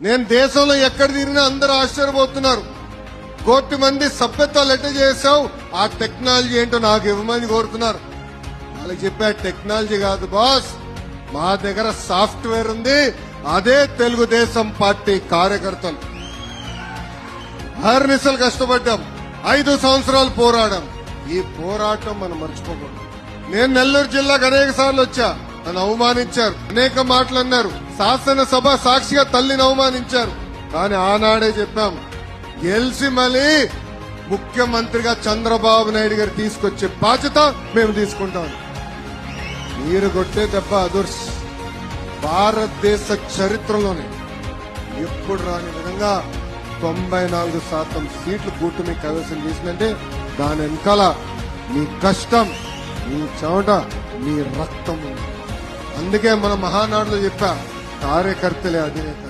నేను దేశంలో ఎక్కడ తిరిగినా అందరూ ఆశ్చర్యపోతున్నారు. కోటి మంది సభ్యత్వాలు లెటర్ చేసావు ఆ టెక్నాలజీ ఏంటో నాకు ఇవ్వమని కోరుతున్నారు. వాళ్ళకి చెప్పా టెక్నాలజీ కాదు బాస్. మా దగ్గర సాఫ్ట్వేర్ ఉంది. అదే తెలుగుదేశం పార్టీ కార్యకర్తలు. అహర్నిశలు కష్టపడ్డాం. ఐదు సంవత్సరాలు పోరాడాం. ఈ పోరాటం మనం మర్చిపోకూడదు. నేను నెల్లూరు జిల్లాకు అనేక సార్లు వచ్చా. నన్ను అవమానించారు. అనేక మాటలు అన్నారు. శాసనసభ సాక్షిగా తల్లిని అవమానించారు. కానీ ఆనాడే చెప్పాం గెలిచి మళ్ళీ ముఖ్యమంత్రిగా చంద్రబాబు నాయుడు గారు తీసుకొచ్చే బాధ్యత మేము తీసుకుంటాం. మీరు కొట్టే దెబ్బ అదుర్స్. భారతదేశ చరిత్రలోనే ఎప్పుడు రాని విధంగా తొంభై నాలుగు శాతం సీట్లు కూటమి కైవసం చేసిందంటే దాని వెనకాల మీ కష్టం మీ చెమట మీ రక్తం అందుకే మన మహానాడులో చెప్పా కార్యకర్తలే అధినేత